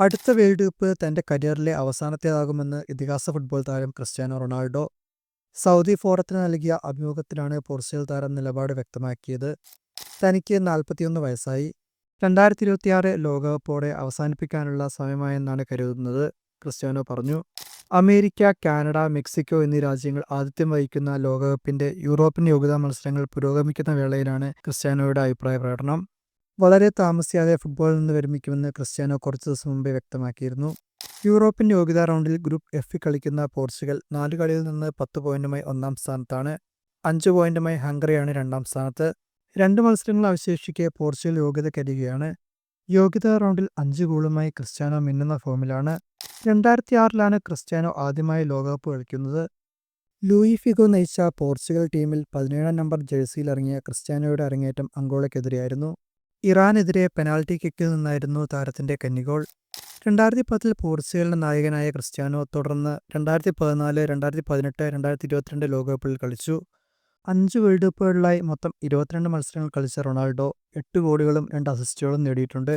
അടുത്ത world cup തന്റെ കരിയറിലെ അവസാനത്തേതാകുമെന്ന് ഇതിഹാസ ഫുട്ബോൾ താരം ക്രിസ്ത്യാനോ റൊണാൾഡോ സൗദി ഫോറത്തിന് നൽകിയ അഭിമുഖത്തിലാണ് പോർച്ചുഗൽ താരം നിലപാട് വ്യക്തമാക്കിയത്. തനിക്ക് നാൽപ്പത്തിയൊന്ന് വയസ്സായി. രണ്ടായിരത്തി ഇരുപത്തിയാറ് ലോകകപ്പോടെ അവസാനിപ്പിക്കാനുള്ള സമയമായെന്നാണ് കരുതുന്നത് ക്രിസ്ത്യാനോ പറഞ്ഞു. അമേരിക്ക കാനഡ മെക്സിക്കോ എന്നീ രാജ്യങ്ങൾ ആതിഥ്യം വഹിക്കുന്ന ലോകകപ്പിന്റെ യൂറോപ്യൻ യോഗ്യതാ മത്സരങ്ങൾ പുരോഗമിക്കുന്ന വേളയിലാണ് ക്രിസ്ത്യാനോയുടെ അഭിപ്രായ പ്രകടനം. വളരെ താമസിയാതെ ഫുട്ബോളിൽ നിന്ന് വിരമിക്കുമെന്ന് ക്രിസ്ത്യാനോ കുറച്ച് ദിവസം മുമ്പേ വ്യക്തമാക്കിയിരുന്നു. യൂറോപ്യൻ യോഗ്യതാ റൗണ്ടിൽ ഗ്രൂപ്പ് എഫിൽ കളിക്കുന്ന പോർച്ചുഗൽ നാല് കളിയിൽ നിന്ന് പത്ത് പോയിന്റുമായി ഒന്നാം സ്ഥാനത്താണ്. അഞ്ച് പോയിന്റുമായി ഹംഗറിയാണ് രണ്ടാം സ്ഥാനത്ത്. രണ്ട് മത്സരങ്ങൾ അവശേഷിക്കെ പോർച്ചുഗൽ യോഗ്യത കരികയാണ് യോഗ്യതാ റൗണ്ടിൽ അഞ്ച് ഗോളുമായി ക്രിസ്ത്യാനോ മിന്നുന്ന ഫോമിലാണ് രണ്ടായിരത്തി ആറിലാണ് ക്രിസ്ത്യാനോ ആദ്യമായി ലോകകപ്പ് കളിക്കുന്നത്. ലൂയി ഫിഗോ നയിച്ച പോർച്ചുഗൽ ടീമിൽ പതിനേഴാം നമ്പർ ജേഴ്സിയിൽ ഇറങ്ങിയ ക്രിസ്ത്യാനോയുടെ അരങ്ങേറ്റം അങ്കോളയ്ക്കെതിരെയായിരുന്നു ഇറാനെതിരെ പെനാൽറ്റി കിക്കിൽ നിന്നായിരുന്നു താരത്തിന്റെ കന്നിഗോൾ. രണ്ടായിരത്തി പത്തിൽ പോർച്ചുഗലിന്റെ നായകനായ ക്രിസ്ത്യാനോ തുടർന്ന് രണ്ടായിരത്തി പതിനാല് രണ്ടായിരത്തി പതിനെട്ട് രണ്ടായിരത്തി ഇരുപത്തിരണ്ട് ലോകകപ്പിൽ കളിച്ചു. അഞ്ച് വേൾഡ് കപ്പുകളിലായി മൊത്തം ഇരുപത്തിരണ്ട് മത്സരങ്ങൾ കളിച്ച റൊണാൾഡോ എട്ട് ഗോളുകളും രണ്ട് അസിസ്റ്റുകളും നേടിയിട്ടുണ്ട്.